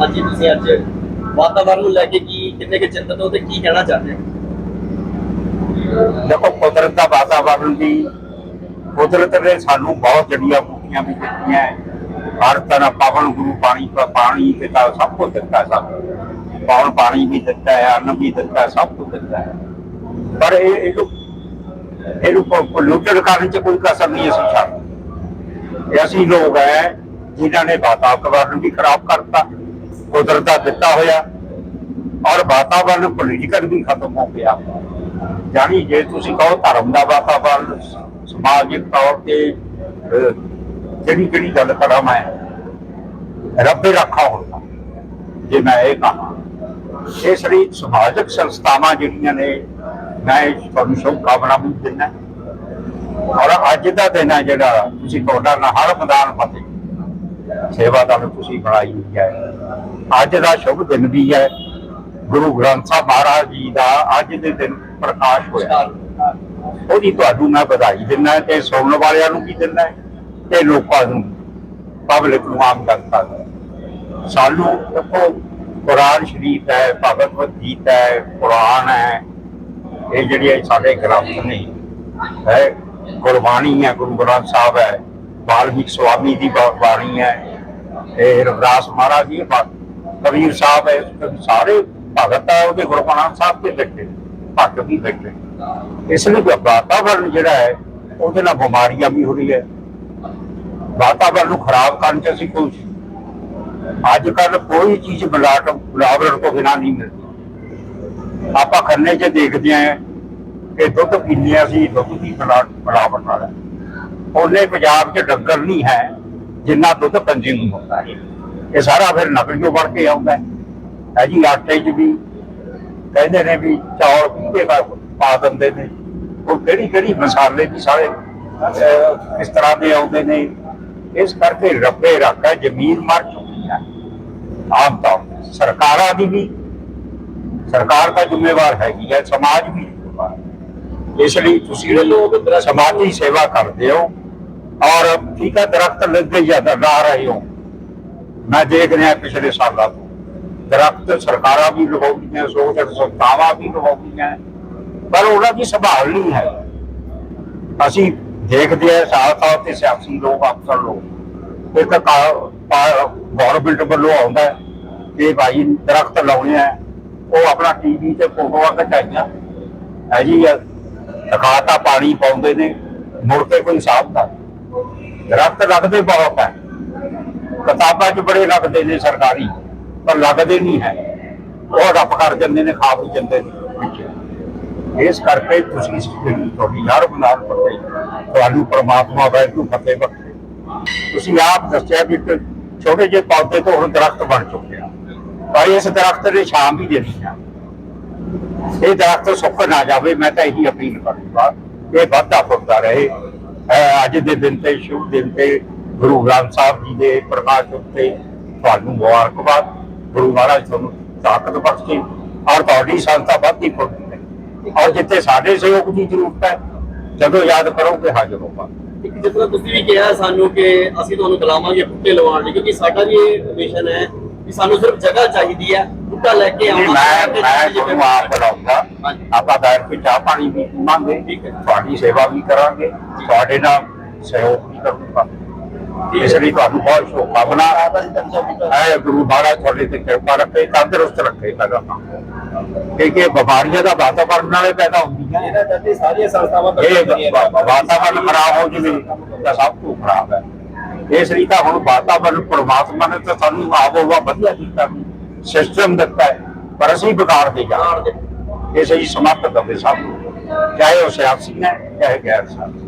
ਹਾਂਜੀ, ਤੁਸੀਂ ਅੱਜ ਵਾਤਾਵਰਨ ਨੂੰ ਲੈ ਕੇ ਕੀ, ਕਿੰਨੇ ਕੁ ਚਿੰਤਤ ਹੋ ਤੇ ਕੀ ਕਹਿਣਾ ਚਾਹੁੰਦੇ ਹੋ? ਦੇਖੋ, ਕੁਦਰਤ ਦਾ ਵਾਤਾਵਰਣ ਦੀ ਕੁਦਰਤ ਨੇ ਸਾਨੂੰ ਬਹੁਤ ਜੜੀਆਂ ਬੂਟੀਆਂ ਵੀ ਦਿੱਤੀਆਂ ਹਰ ਤਰ੍ਹਾਂ ਪਵਨ ਗੁਰੂ ਪਾਣੀ ਪਾਣੀ ਪਿਤਾ ਸਭ ਕੁਝ ਦਿੱਤਾ ਹੈ ਸਾਨੂੰ ਪਾਣੀ ਵੀ ਦਿੱਤਾ ਹੈ, ਅੰਨ ਵੀ ਦਿੱਤਾ, ਸਭ ਕੁਝ ਦਿੱਤਾ ਹੈ। ਪਰ ਇਹ ਇਹਨੂੰ ਇਹਨੂੰ ਪੋਲੂਟਡ ਕਰਨ ਚ ਕੋਈ ਕਸਰ ਨਹੀਂ ਅਸੀਂ ਛੱਡ ਅਸੀਂ ਲੋਕ ਹੈ, ਜਿਨ੍ਹਾਂ ਨੇ ਵਾਤਾਵਰਨ ਵੀ ਖਰਾਬ ਕਰਤਾ। ਕੁਦਰਤ ਦਾ ਦਿੱਤਾ ਹੋਇਆ ਔਰ ਵਾਤਾਵਰਨ ਪੋਲੀਟੀਕਲ ਵੀ ਖਤਮ ਹੋ ਗਿਆ। ਜਾਨੀ ਜੇ ਤੁਸੀਂ ਕਹੋ ਧਰਮ ਦਾ ਵਾਤਾਵਰਨ ਸਮਾਜਿਕ ਤੌਰ ਤੇ ਅਹ, ਜਿਹੜੀ ਜਿਹੜੀ ਗੱਲ ਕਰਾਂ ਮੈਂ ਰੱਬੇ ਰੱਖਾ ਹੁੰਦਾ ਜੇ ਮੈਂ ਇਹ ਕਹਾਂ। ਇਸ ਲਈ ਸਮਾਜਿਕ ਸੰਸਥਾਵਾਂ ਜਿਹੜੀਆਂ ਨੇ ਮੈਂ ਤੁਹਾਨੂੰ ਸ਼ੁਭ ਕਾਮਨਾ ਵੀ ਦਿੰਦਾ। ਔਰ ਅੱਜ ਦਾ ਦਿਨ ਹੈ ਜਿਹੜਾ ਤੁਸੀਂ ਤੁਹਾਡਾ ਹਰ ਮੈਦਾਨ ਫਤਿਹ। ਸੇਵਾ ਦਾ ਤੁਸੀਂ ਬਣਾਈ ਹੋਈ ਹੈ। ਅੱਜ ਦਾ ਸ਼ੁਭ ਦਿਨ ਵੀ ਹੈ। ਗੁਰੂ ਗ੍ਰੰਥ ਸਾਹਿਬ ਮਹਾਰਾਜ ਜੀ ਦਾ ਅੱਜ ਦੇ ਦਿਨ ਪ੍ਰਕਾਸ਼ ਹੋਇਆ। ਉਹਦੀ ਤੁਹਾਨੂੰ ਮੈਂ ਵਧਾਈ ਦਿੰਦਾ ਤੇ ਸੁਣਨ ਵਾਲਿਆਂ ਨੂੰ ਵੀ ਦਿੰਦਾ ਤੇ ਲੋਕਾਂ ਨੂੰ ਪਬਲਿਕ ਨੂੰ ਆਮ ਜਨਤਾ ਨੂੰ। ਸਾਨੂੰ ਦੇਖੋ, ਕੁਰਾਨ ਸ਼ਰੀਫ ਹੈ ਭਗਵਤ ਗੀਤਾ ਹੈ, ਕੁਰਾਨ ਹੈ। ਇਹ ਜਿਹੜੀਆਂ ਸਾਡੇ ਗ੍ਰੰਥ ਨੇ, ਹੈ, ਗੁਰਬਾਣੀ ਹੈ, ਗੁਰੂ ਗ੍ਰੰਥ ਸਾਹਿਬ ਹੈ। ਵਾਲਮੀਕ ਸਵਾਮੀ ਦੀ ਬਾ- ਬਾਣੀ ਹੈ। ਇਹ ਰਵਿਦਾਸ ਮਹਾਰਾਜ ਜੀ ਬਾ- ਕਬੀਰ ਸਾਹਿਬ ਹੈ, ਸਾਰੇ ਭਗਤ ਹੈ ਉਹਦੇ ਗੁਰੂ ਗ੍ਰੰਥ ਸਾਹਿਬ ਤੇ ਬੈਠੇ ਭਗਤ ਵੀ ਬੈਠੇ ਇਸ ਲਈ ਜੋ ਵਾਤਾਵਰਣ ਜਿਹੜਾ ਹੈ, ਉਹਦੇ ਨਾਲ ਬਿਮਾਰੀਆਂ ਵੀ ਹੋ ਰਹੀ ਹੈ ਵਾਤਾਵਰਣ ਨੂੰ ਖਰਾਬ ਕਰਨ ਚ ਅਸੀਂ ਕੋਈ ਅੱਜ ਕੱਲ ਕੋਈ ਚੀਜ਼ ਮਿਲਾਟ ਮਿਲਾਵਟ ਤੋਂ ਬਿਨਾਂ ਨਹੀਂ ਮਿਲਦੀ। ਆਪਾਂ ਖੰਨੇ 'ਚ ਦੇਖਦੇ ਆਂ ਕਿ ਦੁੱਧ ਪੀਂਦੇ ਹਾਂ ਅਸੀਂ, ਦੁੱਧ ਦੀ ਮਿਲਾਵਟ ਮਿਲਾਵਟ ਨਾਲ। ਹੈ ਉਹਨੇ ਪੰਜਾਬ 'ਚ ਡੰਗਰ ਨਹੀਂ ਹੈ, ਜਿੰਨਾ ਦੁੱਧ ਕੰਜ਼ਿਊਮ ਹੁੰਦਾ ਹੈ। ਇਹ ਸਾਰਾ ਫਿਰ ਨਕਲ ਚੋਂ ਵੜ ਕੇ ਆਉਂਦਾ ਹੈ। ਜੀ ਆਟੇ 'ਚ ਵੀ ਕਹਿੰਦੇ ਨੇ ਵੀ ਚੌਲ ਪੀਤੇ ਪਾ ਦਿੰਦੇ ਨੇ। ਉਹ ਕਿਹੜੀ ਕਿਹੜੀ ਮਸਾਲੇ ਵੀ ਸਾਰੇ ਇਸ ਤਰ੍ਹਾਂ ਦੇ ਆਉਂਦੇ ਨੇ। ਇਸ ਕਰਕੇ ਰੱਬੇ ਰੱਖਾ ਜ਼ਮੀਨ ਮਰ ਚੁੱਕੀ ਹੈ। ਆਮ ਤੌਰ ਤੇ ਸਰਕਾਰਾਂ ਦੀ ਵੀ, ਸਰਕਾਰ ਦਾ ਜ਼ਿੰਮੇਵਾਰ ਹੈਗੀ ਹੈ, ਸਮਾਜ ਵੀ ਜ਼ਿੰਮੇਵਾਰ ਇਸ ਲਈ ਤੁਸੀਂ ਲੋਕ ਸਮਾਜੀ ਸੇਵਾ ਕਰਦੇ ਹੋ। ਔਰ ਠੀਕ ਹੈ, ਦਰਖਤ ਲੱਗੇ ਜਾਂ ਲਾ ਰਹੇ ਹੋ। ਮੈਂ ਦੇਖ ਰਿਹਾ ਪਿਛਲੇ ਸਾਲਾਂ ਤੋਂ। ਦਰਖਤ ਸਰਕਾਰਾਂ ਵੀ ਲਗਾਉਂਦੀਆਂ, ਸੋਚ ਸੰਸਥਾਵਾਂ ਵੀ ਲਗਾਉਂਦੀਆਂ। ਪਰ ਉਹਨਾਂ ਦੀ ਸੰਭਾਲ ਨਹੀਂ ਹੈ। ਅਸੀਂ ਦੇਖਦੇ ਹਾਂ ਸਾਲ ਸਾਲ ਤੇ ਸਿਆਸੀ ਲੋਕ, ਅਫਸਰ ਲੋਕ। ਇੱਕ ਗਵਰਨਮੈਂਟ ਵੱਲੋਂ ਆਉਂਦਾ ਕਿ ਭਾਈ ਦਰਖਤ ਲਾਉਣੇ ਆ। ਉਹ ਆਪਣਾ ਟੀਵੀ ਤੇ ਫੋਟੋਆਂ ਖਿਚਾਈਆਂ। ਹੈ ਜੀ ਦਿਖਾਤਾ ਪਾਣੀ ਪਾਉਂਦੇ ਨੇ। ਮੁੜ ਕੇ ਕੋਈ ਹਿਸਾਬ ਦਾ ਦਰਖਤ ਲੱਗਦੇ ਬਹੁਤ ਹੈ। ਕਿਤਾਬਾਂ 'ਚ ਬੜੇ ਲੱਗਦੇ ਨੇ ਸਰਕਾਰੀ, ਪਰ ਲੱਗਦੇ ਨਹੀਂ ਹੈ। ਉਹ ਰੱਬ ਕਰ ਜਾਂਦੇ ਨੇ ਖਾ ਜਾਂਦੇ ਨੇ ਇਸ ਕਰਕੇ ਤੁਸੀਂ ਤੁਹਾਡੀ ਹਰ ਬਨਾਰ ਪੱਤੇ ਤੁਹਾਨੂੰ ਪ੍ਰਮਾਤਮਾ ਵੈਗੂ ਫਤਿਹ ਬਖਸ਼ੇ। ਤੁਸੀਂ ਆਪ ਦੱਸਿਆ ਵੀ ਛੋਟੇ ਜਿਹੇ ਪੌਦੇ ਤੋਂ ਹੁਣ ਦਰਖਤ ਬਣ ਚੁੱਕਿਆ ਭਾਈ ਇਸ ਦਰਖਤ ਨੇ ਸ਼ਾਮ ਵੀ ਦੇਣੀ ਹੈ ਇਹ ਦਰਖਤ ਸੁੱਕ ਨਾ ਜਾਵੇ, ਮੈਂ ਤਾਂ ਇਹੀ ਅਪੀਲ ਕਰੂੰਗਾ ਇਹ ਵਾਧਾ ਫੁੱਲਦਾ ਰਹੇ। ਅੱਜ ਦੇ ਦਿਨ ਤੇ, ਸ਼ੁਭ ਦਿਨ ਤੇ ਗੁਰੂ ਗ੍ਰੰਥ ਸਾਹਿਬ ਜੀ ਦੇ ਪ੍ਰਕਾਸ਼ ਉੱਤੇ ਤੁਹਾਨੂੰ ਮੁਬਾਰਕਬਾਦ। ਗੁਰੂ ਮਹਾਰਾਜ ਤੁਹਾਨੂੰ ਤਾਕਤ ਬਖਸ਼ੇ ਔਰ ਤੁਹਾਡੀ ਸੰਸਥਾ ਵੱਧਦੀ ਫੁੱਲਦੀ ਰਹੇ। ਔਰ ਜਿੱਥੇ ਸਾਡੇ ਸਹਿਯੋਗ ਦੀ ਜ਼ਰੂਰਤ ਹੈ ਜਦੋਂ ਯਾਦ ਕਰੋਗੇ ਹਾਜ਼ਰ ਇੱਕ ਜਿਸ ਤਰ੍ਹਾਂ ਤੁਸੀਂ ਵੀ ਕਿਹਾ ਸਾਨੂੰ ਕਿ ਅਸੀਂ ਤੁਹਾਨੂੰ ਬੁਲਾਵਾਂਗੇ ਬੂਟੇ ਲਵਾਉਣ ਲਈ ਕਿਉਂਕਿ ਸਾਡਾ ਵੀ ਇਹ ਮਿਸ਼ਨ ਹੈ ਕਿ ਸਾਨੂੰ ਸਿਰਫ ਜਗ੍ਹਾ ਚਾਹੀਦੀ ਹੈ ਬੂਟਾ ਲੈ ਕੇ ਆਉਣਾ ਮੈਂ ਮੈਂ ਤੁਹਾਨੂੰ ਆਪ ਬੁਲਾਉਂਗਾ ਹਾਂਜੀ। ਆਪਾਂ ਬੈਠ ਕੇ ਚਾਹ ਪਾਣੀ ਵੀ ਪੀਵਾਂਗੇ। ਹੈ। ਤੁਹਾਡੀ ਸੇਵਾ ਵੀ ਕਰਾਂਗੇ। ਤੁਹਾਡੇ ਨਾਲ ਸਹਿਯੋਗ ਵੀ ਕਰੂੰਗਾ। ਇਸ ਲਈ ਤੁਹਾਨੂੰ ਬਹੁਤ ਸ਼ੁਭਕਾਮਨਾ ਹੈ, ਗੁਰੂ ਮਹਾਰਾਜ ਤੁਹਾਡੇ ਤੇ ਕਿਰਪਾ ਰੱਖੇ, ਤੰਦਰੁਸਤ ਰੱਖੇ ਲਗਾਤਾਰ। ਕਿਉਂਕਿ ਬਿਮਾਰੀਆਂ ਦਾ ਵਾਤਾਵਰਣ ਨਾਲੇ ਪੈਦਾ ਹੁੰਦੀਆਂ ਇਹਦਾ ਜੱਦੀ ਸਾਰੀਆਂ ਸੰਸਥਾਵਾਂ ਵਾਤਾਵਰਣ ਖਰਾਬ ਹੋ ਜਵੇ ਤਾਂ ਸਭ ਤੋਂ ਖਰਾਬ ਹੈ। ਇਸ ਲਈ ਤਾਂ ਹੁਣ ਵਾਤਾਵਰਣ ਪ੍ਰਮਾਤਮਾ ਨੇ ਤਾਂ ਸਾਨੂੰ ਆਬੋਵਾ ਵਧੀਆ ਦਿੱਤਾ ਸਿਸਟਮ ਦਿੱਤਾ ਹੈ, ਪਰ ਅਸੀਂ ਵਿਗਾੜਦੇ ਜਾ ਰਹੇ ਇਸ ਲਈ ਸਮਰਥ ਕਰਦੇ ਸਭ ਚਾਹੇ ਉਹ ਸਿਆਸੀ ਹੈ, ਚਾਹੇ ਗੈਰ ਸਿਆਸੀ